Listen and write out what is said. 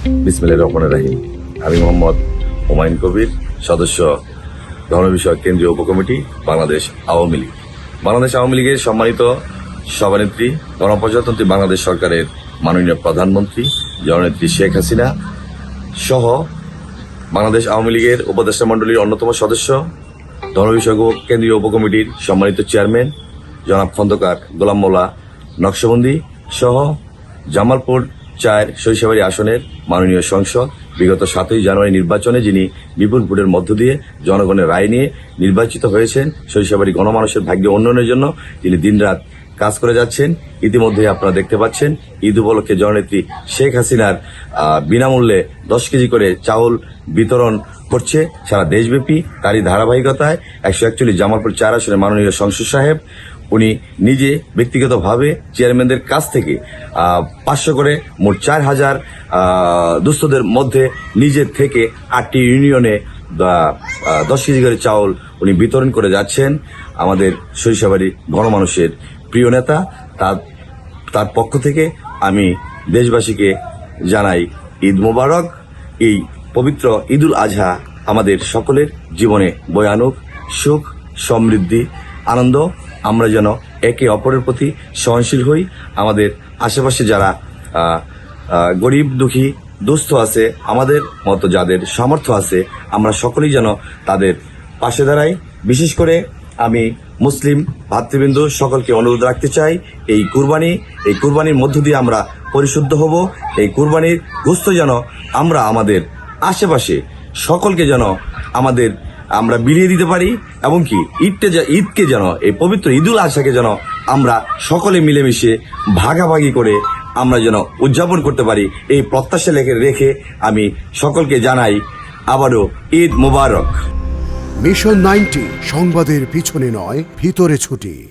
বিসমিল্লাহ রহমান রাহিম। আমি মোহাম্মদ হুমায়ুন কবির, সদস্য ধর্ম বিষয়ক কেন্দ্রীয় উপকমিটি, বাংলাদেশ আওয়ামী লীগ। বাংলাদেশ আওয়ামী লীগের সম্মানিত সভানেত্রী, গণপ্রজাতন্ত্রী বাংলাদেশ সরকারের মাননীয় প্রধানমন্ত্রী, জননেত্রী শেখ হাসিনা সহ বাংলাদেশ আওয়ামী লীগের উপদেষ্টা মণ্ডলীর অন্যতম সদস্য, ধর্ম বিষয়ক কেন্দ্রীয় উপকমিটির সম্মানিত চেয়ারম্যান, জনাব খন্দকার গোলাম মোল্লা নকশবন্দি সহ জামালপুর চার শৈশবাড়ি আসনের মাননীয় সংসদ, বিগত সাতই জানুয়ারি নির্বাচনে যিনি বিপুল ভোটের মধ্য দিয়ে জনগণের রায় নিয়ে নির্বাচিত হয়েছেন শৈশবাড়ি গণমানুষের ভাগ্য উন্নয়নের জন্য তিনি দিনরাত কাজ করে যাচ্ছেন। ইতিমধ্যে আপনারা দেখতে পাচ্ছেন, ঈদ উপলক্ষে জননেত্রী শেখ হাসিনার বিনামূল্যে দশ কেজি করে চাউল বিতরণ করছে সারা দেশব্যাপী। তারই ধারাবাহিকতায় একশো একচল্লিশ জামালপুর চার আসনের মাননীয় সংসদ সাহেব উনি নিজে ব্যক্তিগতভাবে চেয়ারম্যানদের কাছ থেকে পাঁচশো করে মোট চার হাজার দুস্থদের মধ্যে নিজের থেকে আটটি ইউনিয়নে দশ কেজি করে চাউল উনি বিতরণ করে যাচ্ছেন। আমাদের সরিষাবাড়ি গণমানুষের প্রিয় নেতা, তার তার পক্ষ থেকে আমি দেশবাসীকে জানাই ঈদ মোবারক। এই পবিত্র ঈদুল আজহা আমাদের সকলের জীবনে বয়ানুক, সুখ, সমৃদ্ধি, আনন্দ আমরা যেন একে অপরের প্রতি সহনশীল হই। আমাদের আশেপাশে যারা গরিব, দুঃখী, দুস্থ আছে, আমাদের মতো যাদের সামর্থ্য আছে, আমরা সকলেই যেন তাদের পাশে দাঁড়াই। বিশেষ করে আমি মুসলিম ভাতৃবৃন্দ সকলকে অনুরোধ রাখতে চাই, এই কুরবানি, এই কুরবানির মধ্য দিয়ে আমরা পরিশুদ্ধ হব। এই কুরবানির গোস্ত যেন আমরা আমাদের আশেপাশে সকলকে যেন আমাদের আমরা বিলিয়ে দিতে পারি। এমনকি ঈদকে ঈদকে যেন, এই পবিত্র ঈদুল আশাকে যেন আমরা সকলে মিলেমিশে ভাগাভাগি করে আমরা যেন উদযাপন করতে পারি, এই প্রত্যাশা লেখে রেখে আমি সকলকে জানাই আবারও ঈদ মুবারক। মিশন নাইনটি সংবাদের পিছনে নয়, ভিতরে ছুটি।